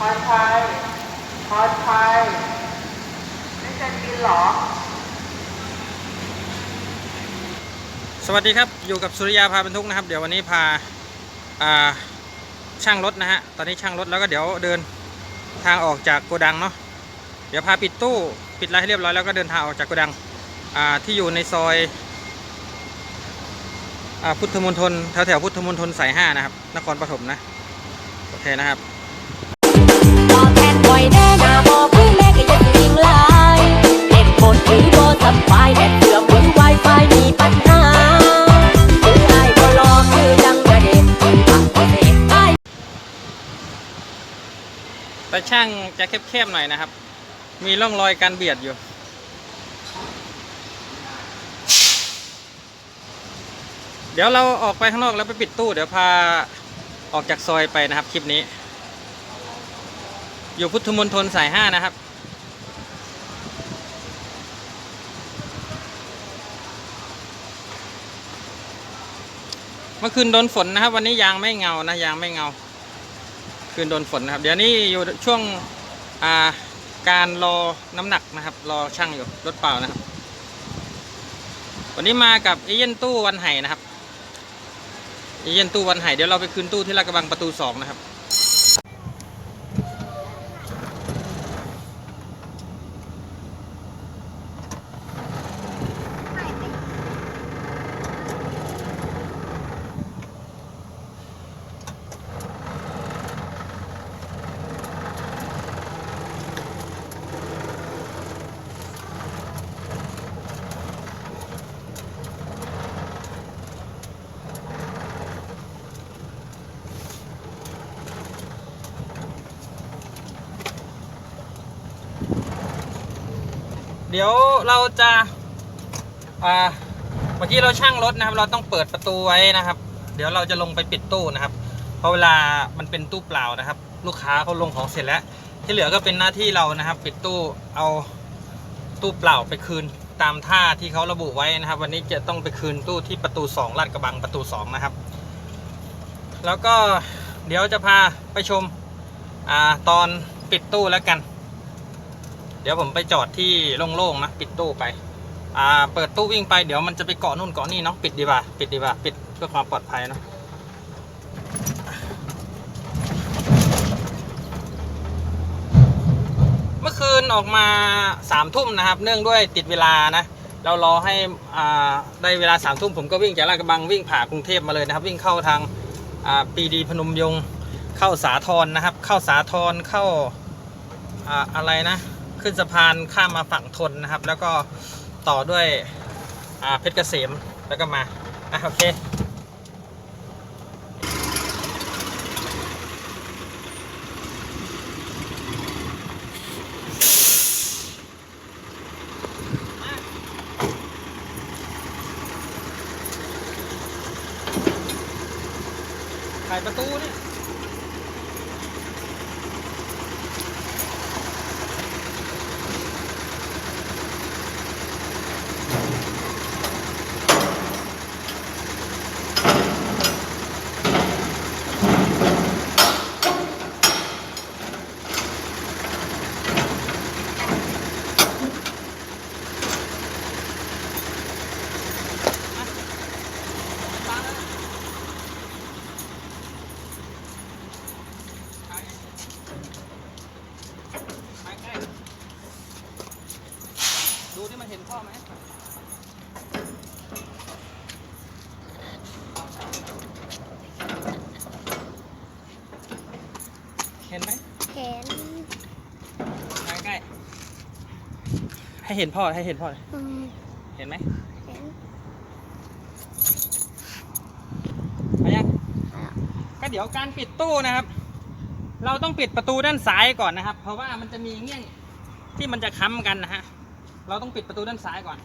พรชัยพรชัยไม่จะกินหรอ สวัสดีครับ อยู่กับสุริยาพาบรรทุกนะครับ เดี๋ยววันนี้พาอ่าช่างรถนะฮะ ตอนนี้ช่างรถแล้วก็เดี๋ยวเดินทางออกจากโกดังเนาะ เดี๋ยวพาปิดตู้ปิดอะไรให้เรียบร้อยแล้วก็เดินทางออกจากโกดังที่อยู่ในซอยอพุทธมณฑลแถวแถวพุทธมณฑลสายห้านะครับ นครปฐมนะ โอเคนะครับ น่าบอพื้นแม่ก็ยังยิงลายเด็กบนถือบ่สบายแต่เสือมือไวไฟมีปัญหาคือไอ้ก็รอคือยังกระเด็นปากบ่เด็กไอ้แต่ช่างจะแคบๆหน่อยนะครับ มีร่องรอยการเบียดอยู่เดี๋ยวเราออกไปข้างนอกแล้วไปปิดตู้ เดี๋ยวพาออกจากซอยไปนะครับคลิปนี้ อยู่พุทธมณฑลสายห้านะครับ เมื่อคืนโดนฝนนะครับ วันนี้ยางไม่เงานะยางไม่เงา คืนโดนฝนนะครับ เดี๋ยวนี้อยู่ช่วงอ่าการรอน้ำหนักนะครับ รอช่างอยู่รถเปล่านะครับ วันนี้มากับเอเย่นตู้วันไห่นะครับเอเย่นตู้วันไห่เดี๋ยวเราไปคืนตู้ที่ลาดกระบังประตูสองนะครับ เดี๋ยวเราจะอ่าเมื่อกี้เราช่างรถนะครับ เราต้องเปิดประตูไว้นะครับ เดี๋ยวเราจะลงไปปิดตู้นะครับ เพราะเวลามันเป็นตู้เปล่านะครับ ลูกค้าเขาลงของเสร็จแล้ว ที่เหลือก็เป็นหน้าที่เรานะครับ ปิดตู้เอาตู้เปล่าไปคืนตามท่าที่เขาระบุไว้นะครับ วันนี้จะต้องไปคืนตู้ที่ประตู2ลาดกระบังประตู2นะครับ แล้วก็เดี๋ยวจะพาไปชมอตอนปิดตู้แล้วกัน เดี๋ยวผมไปจอดที่โล่งๆนะปิดตู้ไป อ่า เปิดตู้วิ่งไปเดี๋ยวมันจะไปเกาะนู่นเกาะนี่เนาะปิดดีกว่าปิดดีกว่าปิดเพื่อความปลอดภัยนะเมื่อคืนออกมาสามทุ่มนะครับ เนื่องด้วยติดเวลานะเรารอให้อ่าได้เวลาสามทุ่มผมก็วิ่งจากลาดกระบังวิ่งผ่ากรุงเทพมาเลยนะครับ วิ่งเข้าทางอ่าปีดีพนมยงค์เข้าสาทรนะครับ เข้าสาทรเข้าอ่าอะไรนะ ขึ้นสะพานข้ามมาฝั่งทนนะครับ แล้วก็ต่อด้วยเพชรเกษมแล้วก็มาอะโอเคถ่ายประตูเนี่ย ไปใกล้ดูที่มันเห็น พ่อไหมเห็นไหมเห็นไปใกล้ให้เห็นพ่อให้เห็นพ่ออืมเห็นไหมเห็นไปยังก็เดี๋ยวการปิดตู้นะครับ เราต้องปิดประตูด้านซ้ายก่อนนะครับ เพราะว่ามันจะมีเงี้ยงที่มันจะค้ำกันนะฮะ เราต้องปิดประตูด้านซ้ายก่อน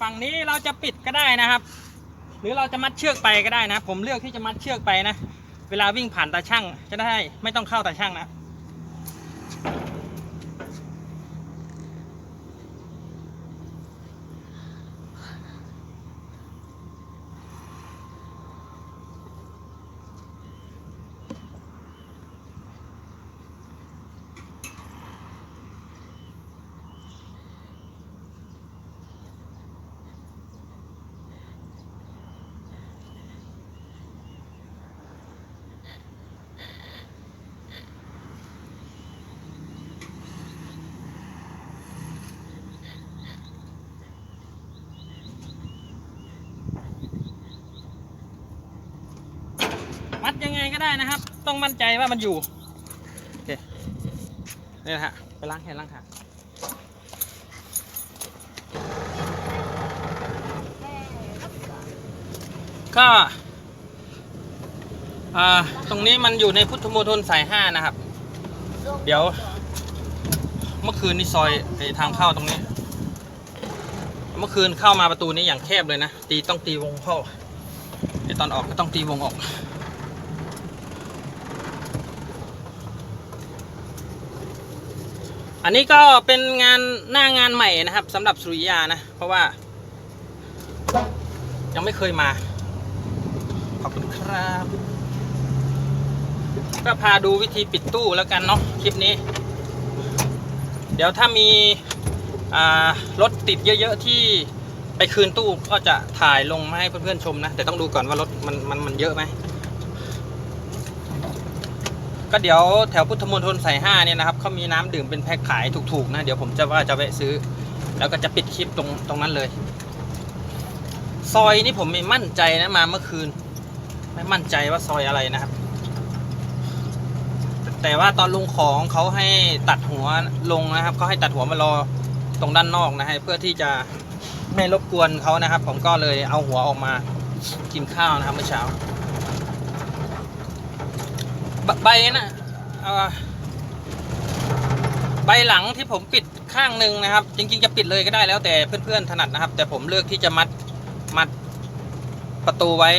ฝั่งนี้เราจะปิดก็ได้นะครับ หรือเราจะมัดเชือกไปก็ได้นะ ผมเลือกที่จะมัดเชือกไปนะ เวลาวิ่งผ่านตาช่างจะได้ไม่ต้องเข้าตาช่างนะัดยังไงก็ได้นะครับ ต้องมั่นใจว่ามันอยู่โอเคนี่นะฮะไปล้างแขนล้างขาก็อ่าตรงนี้มันอยู่ในพุทธมณฑลสายห้านะครับ เดี๋ยว เมื่อคืนนี่ซอยไอทางเข้าตรงนี้ เมื่อคืนเข้ามาประตูนี้อย่างแคบเลยนะ ตีต้องตีวงเข้าไอตอนออกก็ต้องตีวงออก อันนี้ก็เป็นงานหน้างานใหม่นะครับสำหรับสุริยานะ เพราะว่า ยังไม่เคยมา ขอบคุณครับ ก็พาดูวิธีปิดตู้แล้วกันเนาะคลิปนี้ เดี๋ยวถ้ามีรถติดเยอะ ๆ ที่ไปคืนตู้ก็จะถ่ายลงมาให้เพื่อนๆชมนะ แต่ต้องดูก่อนว่ารถมันมันมันเยอะไหม ก็เดี๋ยวแถวพุทธมณฑลสายห้าเนี่ยนะครับเขามีน้ำดื่มเป็นแพ็คขายถูกๆนะ เดี๋ยวผมจะว่าจะแวะซื้อ แล้วก็จะปิดคลิปตรงตรงนั้นเลย ซอยนี่ผมไม่มั่นใจนะมาเมื่อคืน ไม่มั่นใจว่าซอยอะไรนะครับ แต่ว่าตอนลงของเขาให้ตัดหัวลงนะครับเขาให้ตัดหัวมารอตรงด้านนอกนะฮะเพื่อที่จะไม่รบกวนเขานะครับ ผมก็เลยเอาหัวออกมากินข้าวนะครับเมื่อเช้า บใบนะเอ่อใบหลังที่ผมปิดข้างหนึ่งนะครับ จริง ๆ จะปิดเลยก็ได้แล้วแต่เพื่อนๆถนัดนะครับ แต่ผมเลือกที่จะมัดมัดประตูไว้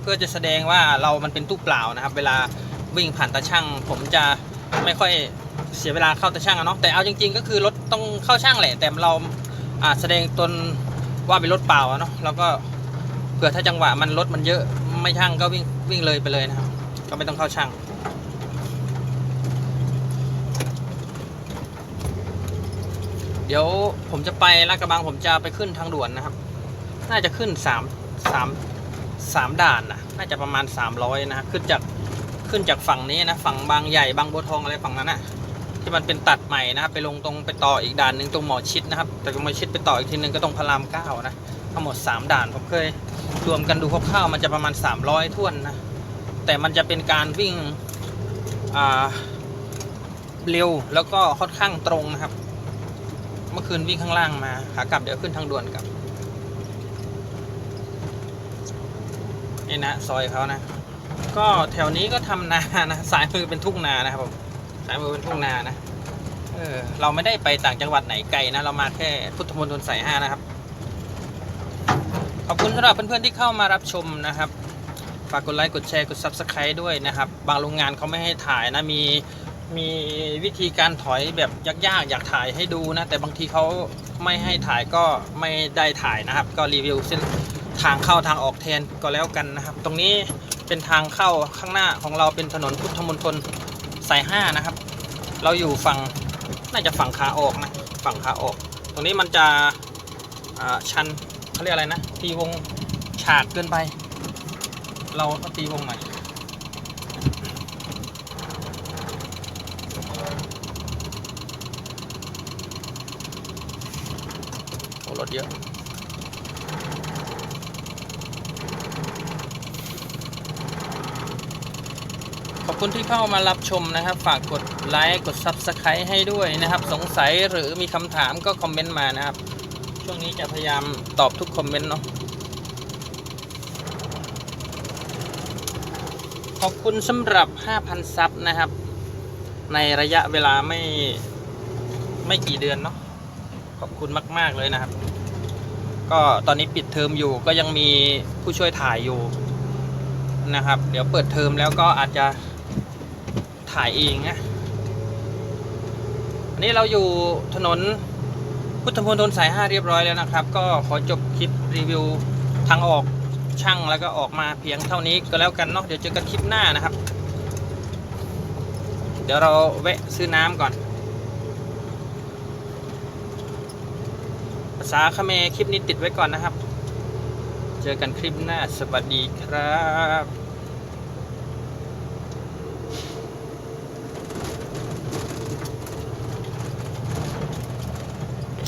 เพื่อจะแสดงว่าเรามันเป็นตู้เปล่านะครับ เวลาวิ่งผ่านตาช่าง ผมจะไม่ค่อยเสียเวลาเข้าตาช่างอะเนาะแต่เอาจริง ๆ ก็คือรถต้องเข้าช่างแหละ แต่เราอ่าแสดงตนว่าเป็นรถเปล่าอะเนาะแล้วก็เผื่อถ้าจังหวะมันรถมันเยอะไม่ช่างก็วิ่งวิ่งเลยไปเลยนะครับก็ไม่ต้องเข้าช่าง เดี๋ยวผมจะไปลาดกระบังผมจะไปขึ้นทางด่วนนะครับ น่าจะขึ้นสามสามสามด่านนะน่าจะประมาณ300นะขึ้นจากขึ้นจากฝั่งนี้นะฝั่งบางใหญ่บางบัวทองอะไรฝั่งนั้นนะที่มันเป็นตัดใหม่นะครับไปลงตรงไปต่ออีกด่านหนึ่งตรงหมอชิดนะครับแต่ตรงหมอชิดไปต่ออีกทีหนึ่งก็ตรงพระรามเก้านะทั้งหมด 3 ด่านผมเคยรวมกันดูคร่าวๆมันจะประมาณ 300ท่วนนะแต่มันจะเป็นการวิ่งเร็วแล้วก็ค่อนข้างตรงนะครับ เมื่อคืนวิ่งข้างล่างมา ขากลับเดี๋ยวขึ้นทางด่วนกลับ นี่นะ ซอยเขานะ ก็แถวนี้ก็ทำนานะ สายมือเป็นทุ่งนานะครับผมสายมือเป็นทุ่งนานะ เออ เราไม่ได้ไปต่างจังหวัดไหนไกลนะ เรามาแค่พุทธมณฑลสายห้านะครับ ขอบคุณสำหรับเพื่อนๆที่เข้ามารับชมนะครับ ฝากกดไลค์ กดแชร์ กด Subscribe ด้วยนะครับ บางโรงงานเขาไม่ให้ถ่ายนะ มี มีวิธีการถอยแบบยากๆอยากถ่ายให้ดูนะ แต่บางทีเขาไม่ให้ถ่ายก็ไม่ได้ถ่ายนะครับ ก็รีวิวเส้นทางเข้าทางออกแทนก็แล้วกันนะครับ ตรงนี้เป็นทางเข้าข้างหน้าของเราเป็นถนนพุทธมณฑลสายห้านะครับ เราอยู่ฝั่งน่าจะฝั่งขาออกนะฝั่งขาออก ตรงนี้มันจะชันเขาเรียกอะไรนะตีวงฉากเกินไป เราตีวงหน่อย รถเยอะ ขอบคุณที่เข้ามารับชมนะครับ ฝากกดไลค์กด Subscribe ให้ด้วยนะครับ สงสัยหรือมีคำถามก็คอมเมนต์มานะครับ ช่วงนี้จะพยายามตอบทุกคอมเมนต์เนาะขอบคุณสำหรับ 5,000 ซับนะครับ ในระยะเวลาไม่ไม่กี่เดือนเนาะขอบคุณมาก ๆ เลยนะครับ ก็ตอนนี้ปิดเทอมอยู่ก็ยังมีผู้ช่วยถ่ายอยู่นะครับ เดี๋ยวเปิดเทอมแล้วก็อาจจะถ่ายเองนะอันนี้เราอยู่ถนนพุทธมณฑลสาย 5 เรียบร้อยแล้วนะครับ ก็ขอจบคลิปรีวิวทางออกช่างแล้วก็ออกมาเพียงเท่านี้ก็แล้วกันเนาะเดี๋ยวเจอกันคลิปหน้านะครับ เดี๋ยวเราแวะซื้อน้ำก่อน ภาคาเมคลิปนี้ติดไว้ก่อนนะครับ เจอกันคลิปหน้าสวัสดีครับ